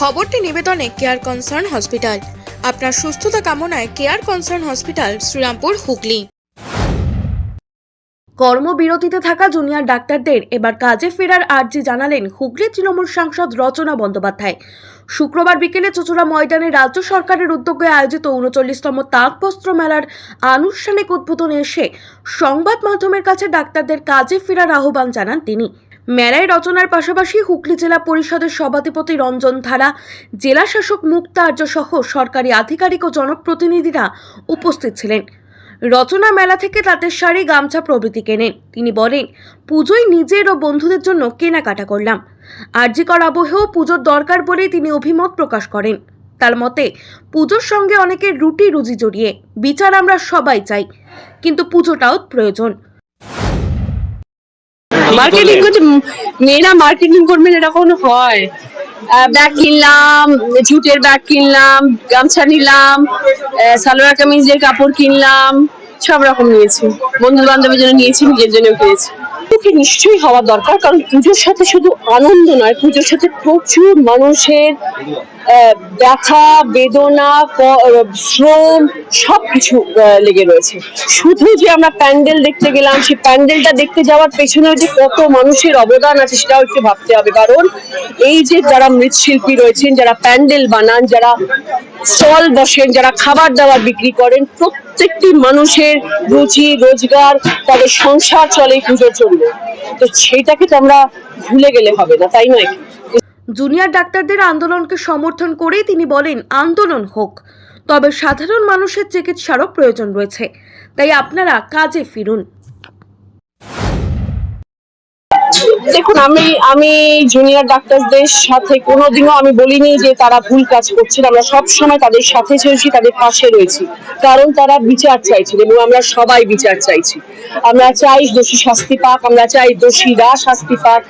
খবরটি নিবেদনে care concern hospital আপনার সুস্থতা কামনায় care concern hospital Srirampur, Hooghly. কর্মবিরতিতে থাকা জুনিয়র ডাক্তারদের এবার কাজে ফেরার আর্জি জানালেন হুগলি তৃণমূল সাংসদ রচনা বন্দ্যোপাধ্যায়। শুক্রবার বিকেলে চচুড়া ময়দানে রাজ্য সরকারের উদ্যোগে আয়োজিত উনচল্লিশতম তাঁত বস্ত্র মেলার আনুষ্ঠানিক উদ্বোধনে এসে সংবাদ মাধ্যমের কাছে ডাক্তারদের কাজে ফেরার আহ্বান জানান তিনি। মেলায় রচনার পাশাপাশি হুগলি জেলা পরিষদের সভাধিপতি রঞ্জন ধারা জেলা শাসক মুক্তা আর্য সহ সরকারি আধিকারিক ও জনপ্রতিনিধিরা উপস্থিত ছিলেন। রচনা মেলা থেকে তাঁতের শাড়ি, গামছা প্রভৃতি কেনেন। তিনি বলেন, পুজোয় নিজের ও বন্ধুদের জন্য কেনাকাটা করলাম। আর্যিকর আবহেও পুজোর দরকার বলেই তিনি অভিমত প্রকাশ করেন। তার মতে, পুজোর সঙ্গে অনেকের রুটি রুজি জড়িয়ে, বিচার আমরা সবাই চাই। কিন্তু পুজোটাও প্রয়োজন। মার্কেটিং করছে মেয়েরা মার্কেটিং করবেন এটা কোনো হয়। ব্যাগ কিনলাম, জুটের ব্যাগ কিনলাম, গামছা নিলাম সালোয়ার কামিজের কাপড় কিনলাম, সব রকম নিয়েছি। বন্ধু বান্ধবের জন্য নিয়েছি, নিজের জন্য কিনেছি। এগুলোকে নিশ্চয়ই হওয়া দরকার কারণ পুজোর সাথে শুধু আনন্দ নয় পুজোর সাথে প্রচুর মানুষের ব্যথা বেদনা শ্রম সবকিছু আহ, লেগে রয়েছে। শুধু যে আমরা প্যান্ডেল দেখতে গেলাম সেই প্যান্ডেলটা দেখতে যাওয়ার পেছনে যে কত মানুষের অবদান আছে সেটাও একটু ভাবতে হবে। কারণ এই যে যারা মৃৎশিল্পী রয়েছেন যারা প্যান্ডেল বানান যারা স্টল বসেন, যারা খাবার দাবার বিক্রি করেন, প্রত্যেকটি মানুষের রুচি, রোজগার, তাদের সংসার চলে পুজোর জন্য তো সেটাকে তো আমরা ভুলে গেলে হবে না, তাই নয় জুনিয়র ডাক্তারদের আন্দোলনকে সমর্থন করেই তিনি বলেন, আন্দোলন হোক। তবে সাধারণ মানুষের চিকিৎসারও প্রয়োজন রয়েছে। তাই আপনারা কাজে ফিরুন। দেখুন, আমি আমি জুনিয়র ডাক্তারদের সাথে কোনোদিনও আমি বলিনি যে তারা ভুল কাজ করছেন। আমরা সব সময় তাদের সাথে চলছি তাদের পাশে রয়েছি। কারণ তারা বিচার চাইছেন এবং আমরা সবাই বিচার চাইছি। আমরা চাই দোষী শাস্তি পাক, আমরা চাই দোষীরা শাস্তি পাক।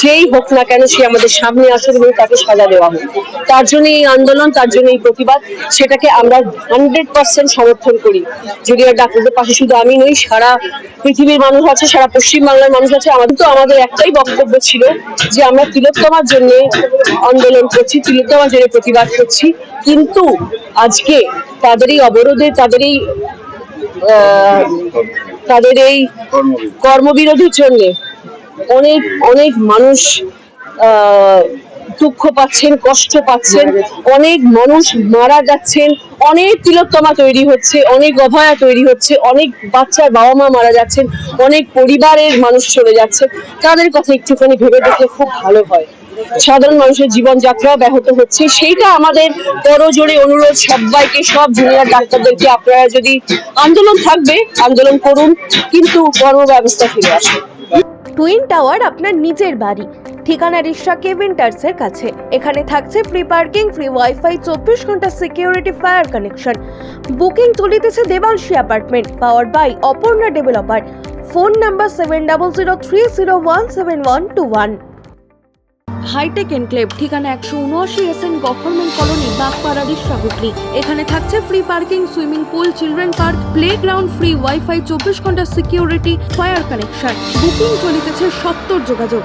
যেই হোক না কেন সে আমাদের সামনে আসুক এবং তাকে সাজা দেওয়া হোক। তার জন্য এই আন্দোলন, তার জন্য এই প্রতিবাদ। সেটাকে আমরা হান্ড্রেড পার্সেন্ট সমর্থন করি। জুনিয়র ডাক্তারদের পাশে শুধু আমি নই, সারা পৃথিবীর মানুষ আছে, সারা পশ্চিম বাংলার মানুষ আছে। আমাদের তো আমাদের একটাই বক্তব্য ছিল যে আমরা তিলোত্তমার জন্য আন্দোলন করছি, তিলোত্তমার জন্য প্রতিবাদ করছি। কিন্তু আজকে তাদের এই অবরোধে, তাদের এই তাদের এই কর্মবিরোধীর জন্যে অনেক অনেক মানুষ দুঃখ পাচ্ছেন, কষ্ট পাচ্ছেন, অনেক মানুষ মারা যাচ্ছেন, অনেক তিলোত্তমা তৈরি হচ্ছে, অনেক অভয়া তৈরি হচ্ছে, অনেক বাচ্চার বাবা মা মারা যাচ্ছেন, অনেক পরিবারের মানুষ চলে যাচ্ছে। তাদের কথা একটুখানি ভেবে দেখলে খুব ভালো হয়। সাধারণ মানুষের জীবনযাত্রা ব্যাহত হচ্ছে। সেইটা আমাদের করজোড়ে অনুরোধ সবাইকে, সব জুনিয়র ডাক্তারদেরকে, আপনারা যদি আন্দোলন থাকবে, আন্দোলন করুন, কিন্তু কর্ম ব্যবস্থা ফিরে আসুন। টুইন টাওয়ার আপনার নিজের বাড়ি। ঠিকানা রিক্সা কেভিন্টার্সের কাছে। এখানে থাকছে ফ্রি পার্কিং ফ্রি ওয়াইফাই চব্বিশ ঘণ্টা সিকিউরিটি ফায়ার কানেকশন বুকিং চলিতেছে Debangshi apartment power by Aparna developer phone number seven double zero three zero one seven one two one hitech enclave ঠিকানা একশো উনআশি S N government colony Bagpara রিক্সা এখানে থাকছে free parking swimming pool children park play ground free wifi চব্বিশ ঘণ্টা security fire connection booking চলিতেছে সত্তর যোগাযোগ।